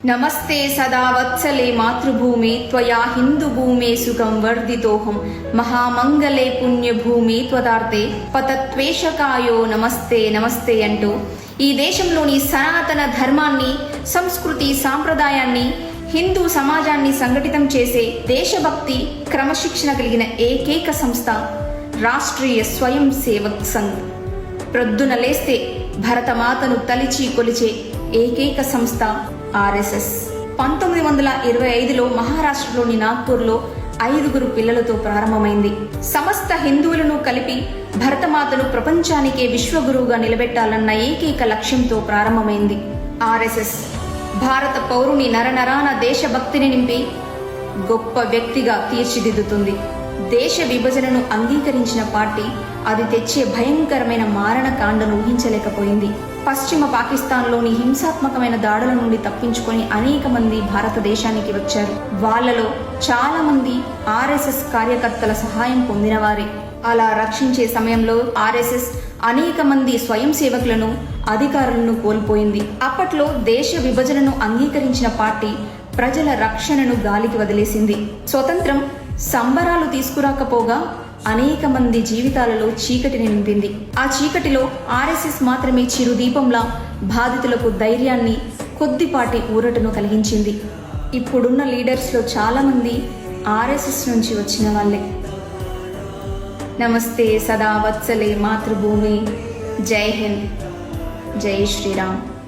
నమస్తే సదా వత్సలే మాతృభూమే త్వయా హిందూభూమే సుఖం వర్ధితోహం మహామంగళే పుణ్యభూమి త్వదార్తే పతత్వేషకాయో నమస్తే నమస్తే అంటూ ఈ దేశంలోని సనాతన ధర్మాన్ని సంస్కృతి సాంప్రదాయాన్ని హిందూ సమాజాన్ని సంఘటితం చేసే దేశభక్తి క్రమశిక్షణ కలిగిన ఏకైక సంస్థ రాష్ట్రీయ స్వయం సేవక్ సంఘ్. ప్రొద్దున లేస్తే భరతమాతను తలిచి కొలిచే ఏకైక సంస్థ ఆర్ఎస్ఎస్. పంతొమ్మిది వందల ఇరవై ఐదులో మహారాష్ట్రలోని నాగ్పూర్లో ఐదుగురు పిల్లలతో ప్రారంభమైంది. సమస్త హిందువులను కలిపి భరతమాతను ప్రపంచానికే విశ్వగురువుగా నిలబెట్టాలన్న ఏకైక లక్ష్యంతో ప్రారంభమైంది ఆర్ఎస్ఎస్. భారత పౌరుని నరనరాన దేశభక్తిని నింపి గొప్ప వ్యక్తిగా తీర్చిదిద్దుతుంది. దేశ విభజనను అంగీకరించిన పార్టీ అది తెచ్చే భయంకరమైన మారణకాండను ఊహించలేకపోయింది. పశ్చిమ పాకిస్తాన్లోని హింసాత్మకమైన దాడుల నుండి తప్పించుకొని అనేక మంది భారతదేశానికి వచ్చారు. వాళ్ళలో చాలా మంది ఆర్ఎస్ఎస్ కార్యకర్తల సహాయం పొందినవారే. అలా రక్షించే సమయంలో ఆర్ఎస్ఎస్ అనేక మంది స్వయం సేవకులను అధికారులను కోల్పోయింది. అప్పట్లో దేశ విభజనను అంగీకరించిన పార్టీ ప్రజల రక్షణను గాలికి వదిలేసింది. స్వతంత్రం సంబరాలు తీసుకురాకపోగా అనేక మంది జీవితాలలో చీకటిని నింపింది. ఆ చీకటిలో ఆర్ఎస్ఎస్ మాత్రమే చిరు దీపంలా బాధితులకు ధైర్యాన్ని కొద్దిపాటి ఊరటను కలిగించింది. ఇప్పుడున్న లీడర్స్లో చాలామంది ఆర్ఎస్ఎస్ నుంచి వచ్చిన వాళ్ళే. నమస్తే సదా వత్సలే మాతృభూమి. జై హింద్. జై శ్రీరామ్.